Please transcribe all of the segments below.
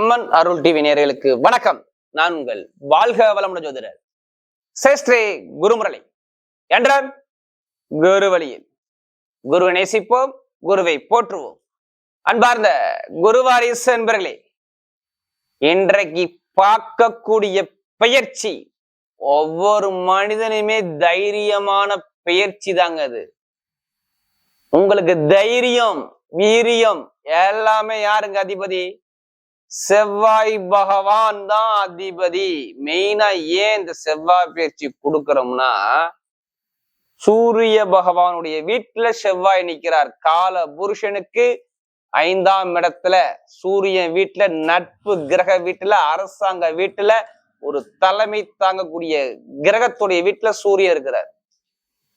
அம்மன் அருள் TV நேர்களுக்கு வணக்கம். நான் உங்கள் வாழ்க வளமுடன் ஜோதிடர் சேஸ்திரே குருமுரளி. என்றால் குரு வழியில் குருவை நேசிப்போம் குருவை போற்றுவோம். அன்பார்ந்த குருவாரிசு என்பர்களே இன்றைக்கு பார்க்கக்கூடிய பெயர்ச்சி ஒவ்வொரு மனிதனுமே தைரியமான பெயர்ச்சி தாங்க அது. உங்களுக்கு தைரியம் வீரியம் எல்லாமே யாருங்க அதிபதி? செவ்வாய் பகவான் தான் அதிபதி. மெயினா ஏன் இந்த செவ்வாய் பயிற்சி கொடுக்கிறோம்னா சூரிய பகவானுடைய வீட்டுல செவ்வாய் நிக்கிறார். கால புருஷனுக்கு ஐந்தாம் இடத்துல சூரியன் வீட்டுல நட்பு கிரக வீட்டுல அரசாங்க வீட்டுல ஒரு தலைமை தாங்கக்கூடிய கிரகத்துடைய வீட்டுல சூரியன் இருக்கிறார்.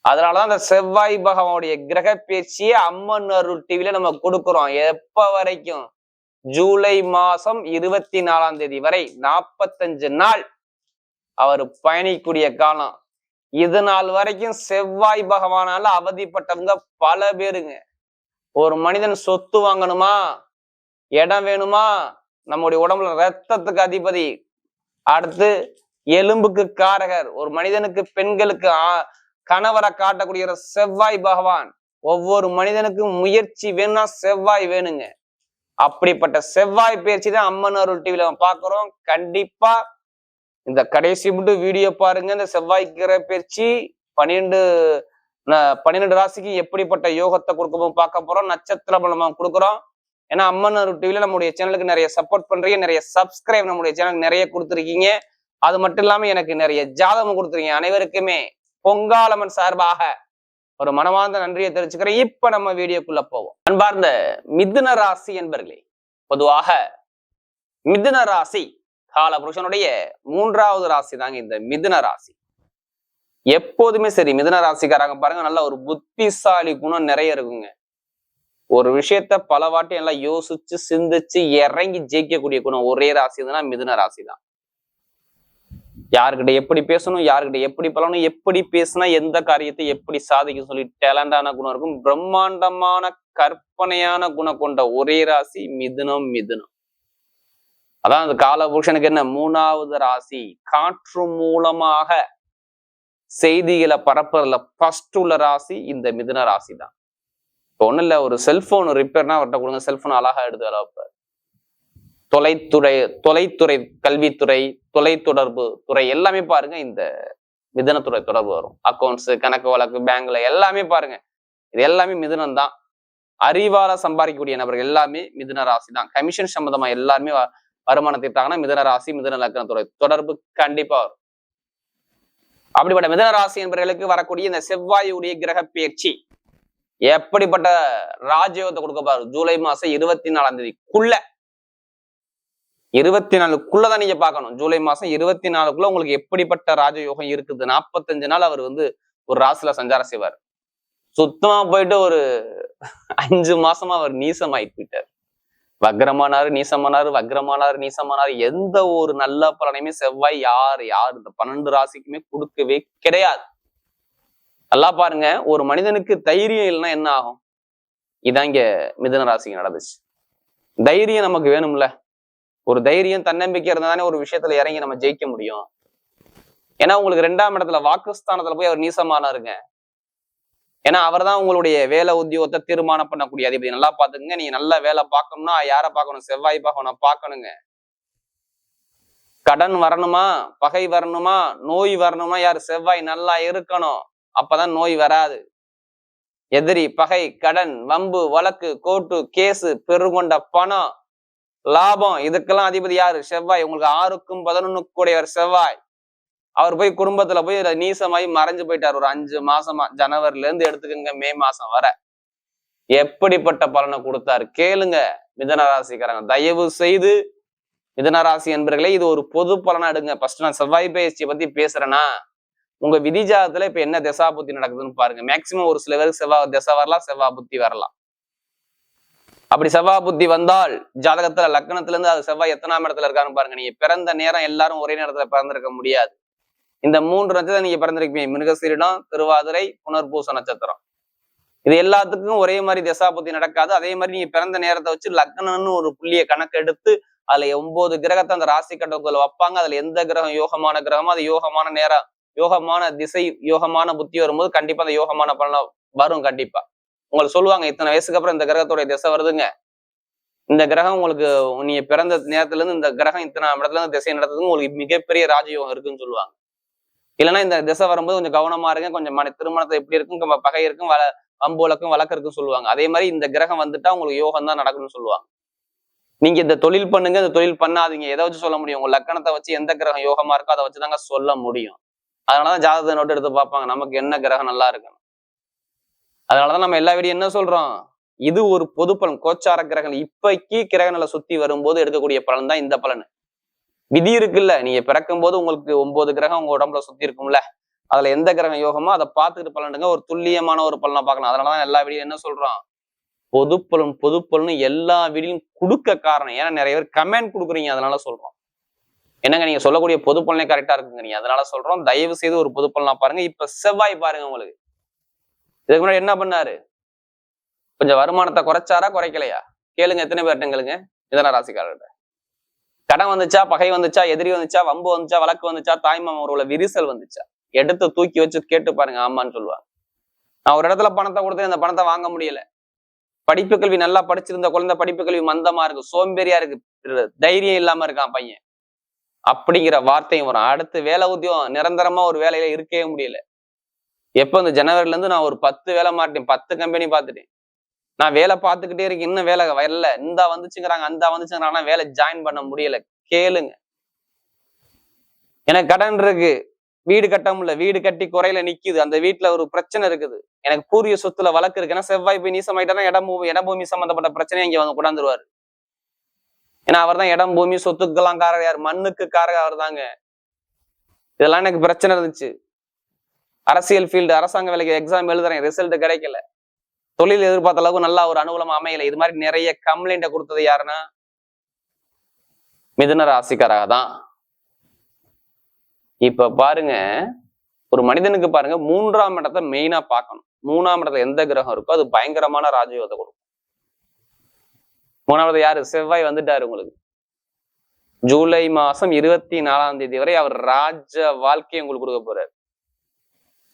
அதனாலதான் அந்த செவ்வாய் பகவானுடைய கிரக பேச்சியை அம்மன் அருள் டிவில நம்ம கொடுக்குறோம். எப்ப வரைக்கும்? ஜூலை மாசம் இருபத்தி நாலாம் தேதி வரை நாற்பத்தஞ்சு நாள் அவர் பயணிக்கூடிய காலம். இது நாள் வரைக்கும் செவ்வாய் பகவானால அவதிப்பட்டவங்க பல பேருங்க. ஒரு மனிதன் சொத்து வாங்கணுமா? இடம் வேணுமா? நம்முடைய உடம்புல ரத்தத்துக்கு அதிபதி. அடுத்து எலும்புக்கு காரகர். ஒரு மனிதனுக்கு பெண்களுக்கு ஆ- கணவரை காட்டக்கூடிய செவ்வாய் பகவான். ஒவ்வொரு மனிதனுக்கும் முயற்சி வேணும்னா செவ்வாய் வேணுங்க. அப்படிப்பட்ட செவ்வாய் பயிற்சி தான் அம்மன் அருள் டிவியில நம்ம கண்டிப்பா இந்த கடைசி மட்டும் வீடியோ பாருங்க. இந்த செவ்வாய் கிரக பயிற்சி பன்னிரெண்டு பன்னிரெண்டு ராசிக்கு எப்படிப்பட்ட யோகத்தை கொடுக்கவும் பார்க்க போறோம். நட்சத்திர பலமா கொடுக்குறோம். ஏன்னா அம்மன் அருள் டிவியில நம்முடைய சேனலுக்கு நிறைய சப்போர்ட் பண்றீங்க. நிறைய சப்ஸ்கிரைப் நம்முடைய சேனலுக்கு நிறைய கொடுத்துருக்கீங்க. அது மட்டும் இல்லாம எனக்கு நிறைய ஜாதகம் கொடுத்துருக்கீங்க. அனைவருக்குமே பொங்காலம்மன் சார்பாக ஒரு மனமார்ந்த நன்றியை தெரிவிச்சுக்கிறேன். இப்ப நம்ம வீடியோக்குள்ள போவோம். அன்பார்ந்த மிதுன ராசி என்பர்களே பொதுவாக மிதுன ராசி கால புருஷனுடைய மூன்றாவது ராசி தாங்க இந்த மிதுன ராசி. எப்போதுமே சரி மிதுன ராசிக்காரங்க பாருங்க நல்ல ஒரு புத்திசாலி குணம் நிறைய இருக்குங்க. ஒரு விஷயத்த பல வாட்டி எல்லாம் யோசிச்சு சிந்திச்சு இறங்கி ஜெயிக்கக்கூடிய குணம் ஒரே ராசி தான் மிதுன ராசி தான். யாருக்கிட்ட எப்படி பேசணும் யாருக்கிட்ட எப்படி பழகணும் எப்படி பேசினா எந்த காரியத்தை எப்படி சாதிக்க சொல்லி டேலண்டான குணம் இருக்கும். பிரம்மாண்டமான கற்பனையான குணம் கொண்ட ஒரே ராசி மிதுனம் மிதுனம். அதான் அந்த காலபுருஷனுக்கு என்ன? மூணாவது ராசி. காற்று மூலமாக செய்திகளை பரப்புறதுல ஃபர்ஸ்ட் உள்ள ராசி இந்த மிதுன ராசி தான் இப்போ ஒன்றும் இல்ல ஒரு செல்போன் ரிப்பேர்னா அவர்கிட்ட கொடுங்க. செல்போன் அழகா எடுத்து அளவுப்பார் தொலைத்துறை தொலைத்துறை கல்வித்துறை தொலைத்தொடர்பு துறை எல்லாமே பாருங்க. இந்த மிதனத்துறை தொடர்பு வரும். அக்கௌண்ட்ஸ் கணக்கு வழக்கு பேங்க்ல எல்லாமே பாருங்க. இது எல்லாமே மிதுனம் தான். அறிவால சம்பாதிக்கக்கூடிய நபர்கள் எல்லாமே மிதுன ராசி தான். கமிஷன் சம்பந்தமா எல்லாருமே வ- வருமானம் தீர்த்தாங்கன்னா மிதுன ராசி மிதுன லக்னத்துறை தொடர்பு கண்டிப்பா வரும். அப்படிப்பட்ட மிதன ராசி என்பவர்களுக்கு வரக்கூடிய இந்த செவ்வாயுடைய கிரக பயிற்சி எப்படிப்பட்ட ராஜயோகத்தை கொடுக்க பாரு ஜூலை மாசம் இருபத்தி நாலாம் தேதிக்குள்ள இருபத்தி நாலுக்குள்ளதான் நீங்க பார்க்கணும். ஜூலை மாசம் இருபத்தி நாலுக்குள்ள உங்களுக்கு எப்படிப்பட்ட ராஜயோகம் இருக்குது? நாற்பத்தஞ்சு நாள் அவர் வந்து ஒரு ராசில சஞ்சாரம் செய்வார். சுத்தமா போயிட்டு ஒரு அஞ்சு மாசமா அவர் நீசமாயிட்டு போயிட்டார். வக்ரமானாரு நீசமானாரு வக்ரமானாரு நீசமானாரு. எந்த ஒரு நல்ல பலனையுமே செவ்வாய் யார் யார் இந்த பன்னெண்டு ராசிக்குமே கொடுக்கவே கிடையாது. நல்லா பாருங்க ஒரு மனிதனுக்கு தைரியம் இல்லைன்னா என்ன ஆகும்? இதான் இங்க மிதுன ராசிக்கு நடந்துச்சு. தைரியம் நமக்கு வேணும்ல. ஒரு தைரியம் தன்னம்பிக்கை இருந்தா தானே ஒரு விஷயத்துல இறங்கி நம்ம ஜெயிக்க முடியும். ஏன்னா உங்களுக்கு ரெண்டாம் இடத்துல வாக்குஸ்தானத்துல போய் அவர் நீசமானாருங்க. ஏன்னா அவர் தான் உங்களுடைய வேலை உத்தியோகத்தை தீர்மானம் பண்ணக்கூடிய அதிபதி. நல்லா பாத்துக்கங்க நீங்க நல்லா வேலை பார்க்கணும்னா யாரை பார்க்கணும்? செவ்வாய் பார்க்கணும் பார்க்கணுங்க. கடன் வரணுமா? பகை வரணுமா? நோய் வரணுமா? யார்? செவ்வாய் நல்லா இருக்கணும். அப்பதான் நோய் வராது. எதிரி பகை கடன் வம்பு வழக்கு கோட்டு கேஸு பெருகொண்ட பணம் லாபம். இதுக்கெல்லாம் அதிபதி யாரு? செவ்வாய். உங்களுக்கு ஆறுக்கும் பதினொன்னுக்கு கூடியவர் செவ்வாய். அவர் போய் குடும்பத்துல போய் நீசமாயி மறைஞ்சு போயிட்டார். ஒரு அஞ்சு மாசமா. ஜனவரில இருந்து எடுத்துக்கங்க மே மாசம் வர. எப்படிப்பட்ட பலனை கொடுத்தாரு? கேளுங்க மிதனராசிக்காரங்க. தயவு செய்து மிதனராசி என்பர்களே இது ஒரு பொது பலனா எடுங்க. ஃபர்ஸ்ட் நான் செவ்வாய் பயிற்சியை பத்தி பேசுறேன்னா உங்க விதிஜாதத்துல இப்ப என்ன திசா புத்தி நடக்குதுன்னு பாருங்க. மேக்சிமம் ஒரு சில பேருக்கு செவ்வாய் திசை வரலாம் செவ்வாய் புத்தி வரலாம். அப்படி செவ்வாய் புத்தி வந்தால் ஜாதகத்துல லக்னத்துல இருந்து அது செவ்வாய் எத்தனாம் இடத்துல இருக்காருன்னு பாருங்க. நீங்க பிறந்த நேரம் எல்லாரும் ஒரே நேரத்துல பிறந்திருக்க முடியாது. இந்த மூன்று நட்சத்திரம் நீங்க பிறந்திருக்கீங்க. மிருகசீரிடம் திருவாதிரை புனர்பூச நட்சத்திரம். இது எல்லாத்துக்கும் ஒரே மாதிரி திசா புத்தி நடக்காது. அதே மாதிரி நீங்க பிறந்த நேரத்தை வச்சு லக்னம்னு ஒரு புள்ளிய கணக்கு எடுத்து அதுல ஒன்பது கிரகத்தை அந்த ராசி கட்டத்துல வைப்பாங்க. அதுல எந்த கிரகம் யோகமான கிரகமோ அது யோகமான நேரம் யோகமான திசை யோகமான புத்தி வரும்போது கண்டிப்பா அந்த யோகமான பலன் வரும் கண்டிப்பா. உங்களுக்கு சொல்லுவாங்க இத்தனை வயசுக்கு அப்புறம் இந்த கிரகத்துடைய திசை வருதுங்க. இந்த கிரகம் உங்களுக்கு நீங்க பிறந்த நேரத்துல இருந்து இந்த கிரகம் இத்தனை இடத்துல இருந்து திசை நடத்துறது உங்களுக்கு மிகப்பெரிய ராஜயோகம் இருக்குன்னு சொல்லுவாங்க. இல்லைன்னா இந்த திசை வரும்போது கொஞ்சம் கவனமா இருங்க கொஞ்சம் மன திருமணத்தை எப்படி இருக்கும் பகை இருக்கும் வள அம்புலக்கும் வழக்கு இருக்குன்னு சொல்லுவாங்க. அதே மாதிரி இந்த கிரகம் வந்துட்டா உங்களுக்கு யோகம் தான் நடக்கும்னு சொல்லுவாங்க. நீங்க இந்த தொழில் பண்ணுங்க இந்த தொழில் பண்ணாதீங்க. எதை வச்சு சொல்ல முடியும்? உங்க லக்கணத்தை வச்சு எந்த கிரகம் யோகமா இருக்கோ அதை வச்சுதாங்க சொல்ல முடியும். அதனாலதான் ஜாதகத்தை நோட்டு எடுத்து பார்ப்பாங்க. நமக்கு என்ன கிரகம் நல்லா இருக்கணும் அதனாலதான் நம்ம எல்லா வீடியும் என்ன சொல்றோம்? இது ஒரு பொது பலன் கோச்சார கிரகணம் இப்பைக்கு கிரகங்களை சுத்தி வரும்போது எடுக்கக்கூடிய பலன் தான் இந்த பலன். விதி இருக்குல்ல. நீங்க பிறக்கும் போது உங்களுக்கு ஒன்பது கிரகம் உங்க உடம்புல சுத்தி இருக்கும்ல. அதுல எந்த கிரகம் யோகமோ அதை பார்த்துட்டு பலனுங்க ஒரு துல்லியமான ஒரு பலனை பார்க்கலாம். அதனாலதான் எல்லா வீடியும் என்ன சொல்றோம்? பொது பலன் பொது பலன் எல்லா வீடியும் கொடுக்க காரணம். ஏன்னா நிறைய பேர் கமெண்ட் கொடுக்குறீங்க. அதனால சொல்றோம். என்னங்க நீங்க சொல்லக்கூடிய பொது பலனே கரெக்டா இருக்குங்க. நீங்க அதனால சொல்றோம். தயவு செய்து ஒரு பொது பலனா பாருங்க. இப்ப செவ்வாய் பாருங்க உங்களுக்கு. இதுக்கு முன்னாடி என்ன பண்ணாரு? கொஞ்சம் வருமானத்தை குறைச்சாரா குறைக்கலையா? கேளுங்க எத்தனை பேர்ட்ட கேளுங்க. இதன ராசிக்காரர்கிட்ட. கடன் வந்துச்சா பகை வந்துச்சா எதிரி வந்துச்சா வம்பு வந்துச்சா வழக்கு வந்துச்சா தாய்மாமன் உள்ள விரிசல் வந்துச்சா? எடுத்து தூக்கி வச்சு கேட்டு பாருங்க ஆமான்னு சொல்லுவாங்க. நான் ஒரு இடத்துல பணத்தை கொடுத்து இந்த பணத்தை வாங்க முடியல. படிப்பு கல்வி நல்லா படிச்சிருந்த குழந்தை படிப்பு கல்வி மந்தமா இருக்கு சோம்பேறியா இருக்கு தைரியம் இல்லாம இருக்கான் பையன். அப்படிங்கிற வார்த்தையும் வரும். அடுத்து வேலை உத்தியோகம் நிரந்தரமா ஒரு வேலையில இருக்கவே முடியல. எப்ப இந்த ஜனவரில இருந்து நான் ஒரு பத்து வேலை மாட்டேன் பத்து கம்பெனி பார்த்துட்டேன். நான் வேலை பார்த்துக்கிட்டே இருக்கேன். இன்னும் வேலை வரல. இந்த வந்துச்சுங்கிறாங்க அந்த வந்துச்சுங்கிறாங்கன்னா வேலை ஜாயின் பண்ண முடியல. கேளுங்க. எனக்கு கடன் இருக்கு. வீடு கட்ட முடியல. வீடு கட்டி குறையில நிக்குது. அந்த வீட்டுல ஒரு பிரச்சனை இருக்குது. எனக்கு பூர்வீக சொத்துல வழக்கு இருக்கு. ஏன்னா செவ்வாய் போய் நீசமாயிட்டானா இடம் இடம் பூமி சம்பந்தப்பட்ட பிரச்சனையை இங்க வந்து கொண்டாந்துருவாரு. ஏன்னா அவர் தான் இடம் பூமி சொத்துக்கெல்லாம் காரர் யார்? மண்ணுக்கு காரர் அவர் தாங்க இதெல்லாம் எனக்கு பிரச்சனை இருந்துச்சு. அரசியல் ஃபீல்டு அரசாங்க வேலைக்கு எக்ஸாம் எழுதுறேன் ரிசல்ட் கிடைக்கல. தொழில் எதிர்பார்த்த அளவுக்கு நல்லா ஒரு அனுகூலம் அமையல. இது மாதிரி நிறைய கம்ப்ளைண்ட கொடுத்தது யாருன்னா மிதுன ராசிக்காராக தான். இப்ப பாருங்க ஒரு மனிதனுக்கு பாருங்க மூன்றாம் இடத்தை மெயினா பார்க்கணும். மூணாம் இடத்துல எந்த கிரகம் இருக்கோ அது பயங்கரமான ராஜயோகத்தை கொடுக்கும். மூணாவது யாரு? செவ்வாய் வந்துட்டாரு உங்களுக்கு. ஜூலை மாசம் இருபத்தி நாலாம் தேதி வரை அவர் ராஜ வாழ்க்கையை உங்களுக்கு கொடுக்க போறாரு.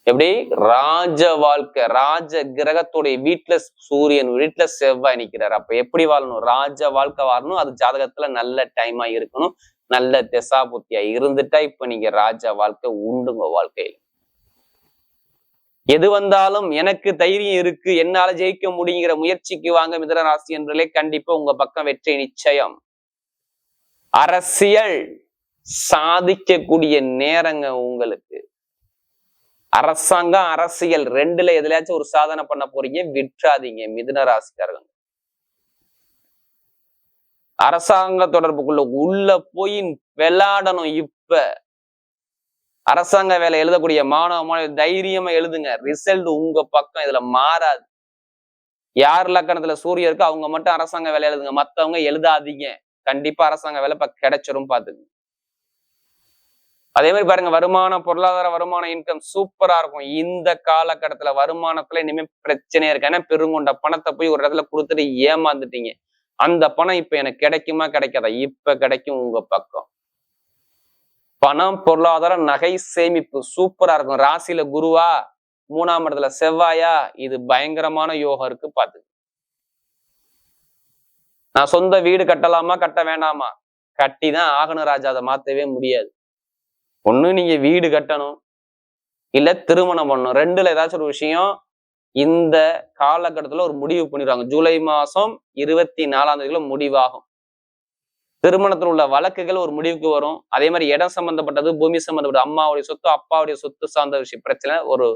எப்படி? ராஜ வாழ்க்கை ராஜ கிரகத்துடைய வீட்டுல சூரியன் வீட்டுல செவ்வாய் நிக்கிறார். அப்ப எப்படி வாழணும்? ராஜ வாழ்க்கை வாழணும். அது ஜாதகத்துல நல்ல டைமா இருக்கணும். நல்ல திசா புத்தியா இருந்துட்டா இப்ப நீங்க ராஜ வாழ்க்கை உண்டுங்க வாழ்க்கையில. எது வந்தாலும் எனக்கு தைரியம் இருக்கு. என்னால ஜெயிக்க முடியுங்கிற முயற்சிக்கு வாங்க மிதன ராசி என்றாலே கண்டிப்பா உங்க பக்கம் வெற்றி நிச்சயம். அரசியல் சாதிக்கக்கூடிய நேரங்க உங்களுக்கு. அரசாங்கம் அரசியல் ரெண்டுல எதுலயாச்சும் ஒரு சாதனை பண்ண போறீங்க விட்டுறாதீங்க மிதுன ராசிக்காரங்க. அரசாங்க தொடர்புக்குள்ள உள்ள போய் விளையாடணும் இப்ப. அரசாங்க வேலை எழுதக்கூடிய மாணவ மாணவி தைரியமா எழுதுங்க. ரிசல்ட் உங்க பக்கம் இதுல மாறாது. யார் லக்கணத்துல சூரியன் இருக்கு அவங்க மட்டும் அரசாங்க வேலை எழுதுங்க. மத்தவங்க எழுதாதீங்க. கண்டிப்பா அரசாங்க வேலை இப்ப கிடைச்சிரும் பாத்துங்க அதே மாதிரி பாருங்க வருமானம் பொருளாதார வருமானம் இன்கம் சூப்பரா இருக்கும். இந்த காலகட்டத்துல வருமானத்துல இனிமே பிரச்சனையா இருக்கு ஏன்னா பெருங்கொண்ட பணத்தை போய் ஒரு இடத்துல கொடுத்துட்டு ஏமாந்துட்டீங்க. அந்த பணம் இப்ப எனக்கு கிடைக்குமா கிடைக்காதா? இப்ப கிடைக்கும் உங்க பக்கம். பணம் பொருளாதாரம் நகை சேமிப்பு சூப்பரா இருக்கும். ராசியில குருவா மூணாம் இடத்துல செவ்வாயா இது பயங்கரமான யோகம் இருக்கு பாத்து நான் சொந்த வீடு கட்டலாமா கட்ட வேண்டாமா? கட்டி தான் ஆகணும் ராஜா அதை மாத்தவே முடியாது. ஒண்ணு நீங்க வீடு கட்டணும் இல்ல திருமணம் பண்ணணும். ரெண்டுல ஏதாச்சும் ஒரு விஷயம் இந்த காலகட்டத்துல ஒரு முடிவு பண்ணிடுவாங்க. ஜூலை மாசம் இருபத்தி நாலாம் தேதிக்குள்ள முடிவாகும். திருமணத்தில் உள்ள வழக்குகள் ஒரு முடிவுக்கு வரும். அதே மாதிரி இடம் சம்பந்தப்பட்டது பூமி சம்பந்தப்பட்ட அம்மாவுடைய சொத்து அப்பாவுடைய சொத்து சார்ந்த விஷயம் பிரச்சனை ஒரு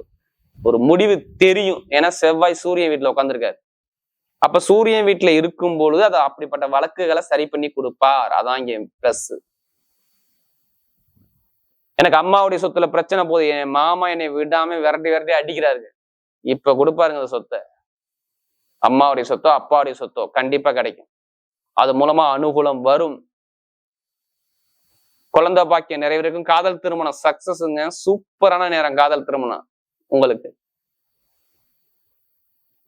ஒரு முடிவு தெரியும். ஏன்னா செவ்வாய் சூரியன் வீட்டுல உட்காந்துருக்காரு அப்ப சூரியன் வீட்டுல இருக்கும் பொழுது அது அப்படிப்பட்ட வழக்குகளை சரி பண்ணி கொடுப்பார். அதான் இங்கே பிளஸ் எனக்கு அம்மாவுடைய சொத்துல பிரச்சனை போகுது. என் மாமா என்னை விடாம விரட்டி விரட்டி அடிக்கிறாரு. இப்ப கொடுப்பாருங்க அந்த சொத்தை. அம்மாவுடைய சொத்தோ அப்பாவுடைய சொத்தோ கண்டிப்பா கிடைக்கும். அது மூலமா அனுகூலம் வரும். குழந்தை பாக்கியம் நிறைவேறுக்கும் காதல் திருமணம் சக்சஸ்ங்க. சூப்பரான நேரம் காதல் திருமணம் உங்களுக்கு.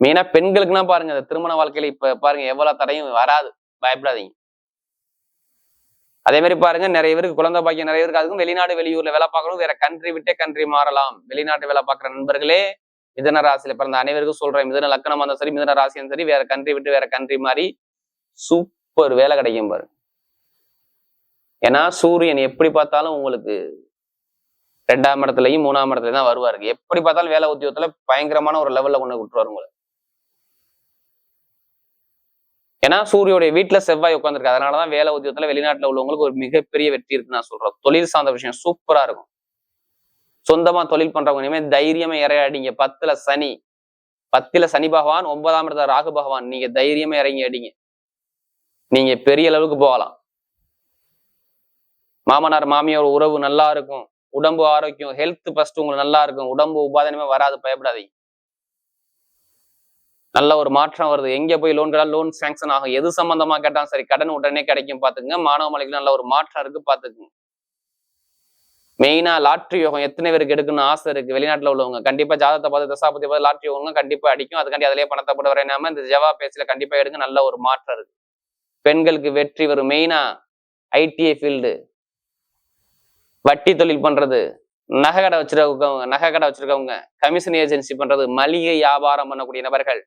மெயினா பெண்களுக்குன்னா பாருங்க இந்த திருமண வாழ்க்கையில இப்ப பாருங்க எவ்வளவு தடையும் வராது. பயப்படாதீங்க. அதே மாதிரி பாருங்க நிறைய பேருக்கு குழந்தை பாக்கியம் நிறைய பேருக்கு அதுக்கும் வெளிநாடு வெளியூர்ல வேலை பார்க்கணும் வேற கண்ட்ரி விட்டே கண்ட்ரி மாறலாம். வெளிநாட்டு வேலை பார்க்குற நண்பர்களே மிதன ராசியில பிறந்த அனைவருக்கும் சொல்றேன் மிதன லக்கணம் இருந்தாலும் சரி மிதன ராசியும் சரி வேற கண்ட்ரி விட்டு வேற கண்ட்ரி மாதிரி சூப்பர் வேலை கிடைக்கும் பாரு ஏன்னா சூரியன் எப்படி பார்த்தாலும் உங்களுக்கு ரெண்டாம் இடத்துலையும் மூணாம் இடத்துலயும் தான் வருவாரு. எப்படி பார்த்தாலும் வேலை உத்தியோகத்துல பயங்கரமான ஒரு லெவல்ல கொண்டு விட்டுருவாரு உங்களை. ஏன்னா சூரியோடைய வீட்டுல செவ்வாய் உட்காந்துருக்கு அதனாலதான் வேலை உத்தியோகத்துல வெளிநாட்டுல உள்ளவங்களுக்கு ஒரு மிகப்பெரிய வெற்றி இருக்குன்னு நான் சொல்றேன். தொழில் சார்ந்த விஷயம் சூப்பரா இருக்கும். சொந்தமா தொழில் பண்றவங்க இனிமேல் தைரியமா இறையாடிங்க பத்துல சனி. பத்துல சனி பகவான் ஒன்பதாம் இடத்துல ராகு பகவான். நீங்க தைரியமா இறங்கி அடிங்க. நீங்க பெரிய அளவுக்கு போகலாம். மாமனார் மாமியார் உறவு நல்லா இருக்கும். உடம்பு ஆரோக்கியம் ஹெல்த் ஃபர்ஸ்ட் உங்களுக்கு நல்லா இருக்கும். உடம்பு உபாதனமே வராது. பயப்படாதீங்க. நல்ல ஒரு மாற்றம் வருது. எங்க போய் லோன் கேட்டால் லோன் சாங்ஷன் ஆகும். எது சம்பந்தமா கேட்டாலும் சரி கடன் உடனே கிடைக்கும் பாத்துக்குங்க மாணவ மலைக்கு நல்ல ஒரு மாற்றம் இருக்கு பாத்துக்குங்க மெயினா லாட்ரி யோகம். எத்தனை பேருக்கு எடுக்கணும்னு ஆசை இருக்கு. வெளிநாட்டுல உள்ளவங்க கண்டிப்பா ஜாதகத்தை பார்த்து தசாபதி பார்த்து லாட்ரி யோகம் கண்டிப்பா அடிக்கும். அதுக்காண்டி அதிலேயே பணத்தை போட்டு வரையாம இந்த ஜவா பேச்சில கண்டிப்பா எடுங்க. நல்ல ஒரு மாற்றம் இருக்கு. பெண்களுக்கு வெற்றி வரும். மெயினா ஐடிஐ ஃபீல்டு வட்டி தொழில் பண்றது. நகை கடை வச்சிருக்கவங்க நகை கடை வச்சிருக்கவங்க கமிஷன் ஏஜென்சி பண்றது. மளிகை வியாபாரம் பண்ணக்கூடிய நபர்கள்.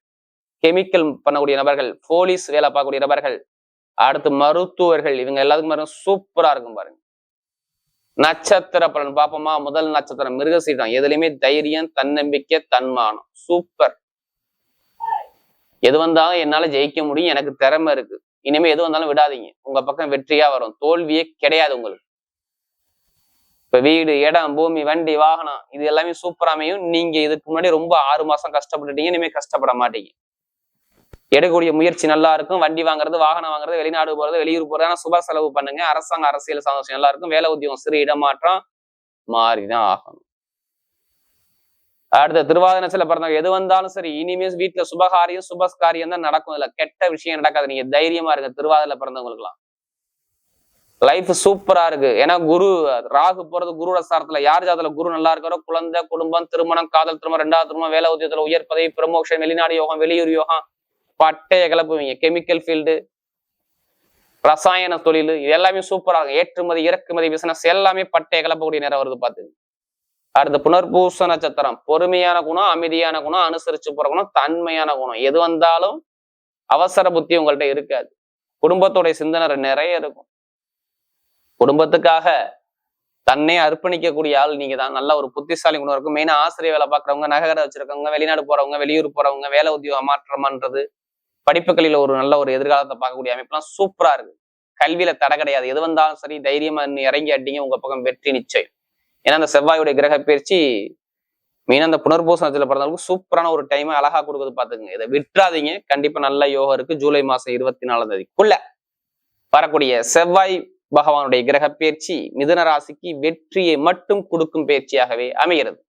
கெமிக்கல் பண்ணக்கூடிய நபர்கள் போலீஸ் வேலை பார்க்கக்கூடிய நபர்கள் அடுத்து மருத்துவர்கள் இவங்க எல்லாத்துக்கும் பாருங்க சூப்பரா இருக்கும் பாருங்க. நட்சத்திர பலன் பார்ப்போமா? முதல் நட்சத்திரம் மிருகசீடம் எதுலையுமே தைரியம் தன்னம்பிக்கை தன்மானம். சூப்பர் எது வந்தாலும் என்னால ஜெயிக்க முடியும் எனக்கு திறமை இருக்கு. இனிமே எது வந்தாலும் விடாதீங்க. உங்க பக்கம் வெற்றியா வரும். தோல்வியே கிடையாது உங்களுக்கு. இப்ப வீடு இடம் பூமி வண்டி வாகனம் இது எல்லாமே சூப்பராமையும் நீங்க இதுக்கு முன்னாடி ரொம்ப ஆறு மாசம் கஷ்டப்பட்டுட்டீங்க இனிமே கஷ்டப்பட மாட்டீங்க. எடுக்கக்கூடிய முயற்சி நல்லா இருக்கும். வண்டி வாங்குறது வாகனம் வாங்குறது வெளிநாடு போறது வெளியூர் போறது. ஆனால் சுப செலவு பண்ணுங்க. அரசாங்க அரசியல் சந்தோஷம். நல்லா இருக்கும். வேலை உத்தியோகம் சிறு இடமாற்றம் மாறிதான் ஆகணும். அடுத்த திருவாதினத்துல பிறந்தவங்க எது வந்தாலும் சரி இனிமேல் வீட்டுல சுபகாரியம் சுபகாரியம் தான் நடக்கும். இல்ல கெட்ட விஷயம் நடக்காது. நீங்க தைரியமா இருங்க. திருவாதில பிறந்தவங்களுக்குலாம் லைஃப் சூப்பரா இருக்கு. ஏன்னா குரு ராகு போறது குருட சாரத்துல. யார் ஜாதத்துல குரு நல்லா இருக்காரோ குழந்தை குடும்பம் திருமணம் காதல் திருமணம் ரெண்டாவது திருமணம் வேலை உத்தியத்துல உயர் பதவி ப்ரமோஷன் வெளிநாடு யோகம் வெளியூர் யோகம் பட்டையை கிளப்புவீங்க கெமிக்கல் ஃபீல்டு ரசாயன தொழில் இது எல்லாமே சூப்பராக இருக்கும். ஏற்றுமதி இறக்குமதி பிசினஸ் எல்லாமே பட்டையை கிளப்பக்கூடிய நேரம் வருது பார்த்துங்க அடுத்து புனர்பூச நட்சத்திரம். பொறுமையான குணம் அமைதியான குணம் அனுசரிச்சு போற குணம் தன்மையான குணம். எது வந்தாலும் அவசர புத்தி உங்கள்கிட்ட இருக்காது. குடும்பத்தோட சிந்தனை நிறைய இருக்கும். குடும்பத்துக்காக தன்னை அர்ப்பணிக்கக்கூடிய ஆள் நீங்க தான் நல்ல ஒரு புத்திசாலி குணம் இருக்கும். மெயினா ஆசிரியர் வேலை பார்க்குறவங்க நகர வச்சிருக்கவங்க வெளிநாடு போறவங்க வெளியூர் போறவங்க வேலை உத்தியோகம் மாற்றம்ன்றது படிப்புகளில் ஒரு நல்ல ஒரு எதிர்காலத்தை பார்க்கக்கூடிய அமைப்புலாம் சூப்பரா இருக்கு. கல்வியில தடை கிடையாது. எது வந்தாலும் சரி தைரியமா இறங்கி அடிங்க உங்க பக்கம் வெற்றி நிச்சயம். ஏன்னா அந்த செவ்வாயுடைய கிரக பயிற்சி மெயினாக அந்த புனர்பூசணத்துல பிறந்தவங்களுக்கு சூப்பரான ஒரு டைம் அழகா கொடுக்குறது பார்த்துங்க இதை விட்டுறாதீங்க. கண்டிப்பா நல்ல யோகம் இருக்கு. ஜூலை மாசம் இருபத்தி நாலாம் தேதிக்குள்ள வரக்கூடிய செவ்வாய் பகவானுடைய கிரக பயிற்சி மிதுன ராசிக்கு வெற்றியை மட்டும் கொடுக்கும் பயிற்சியாகவே அமைகிறது.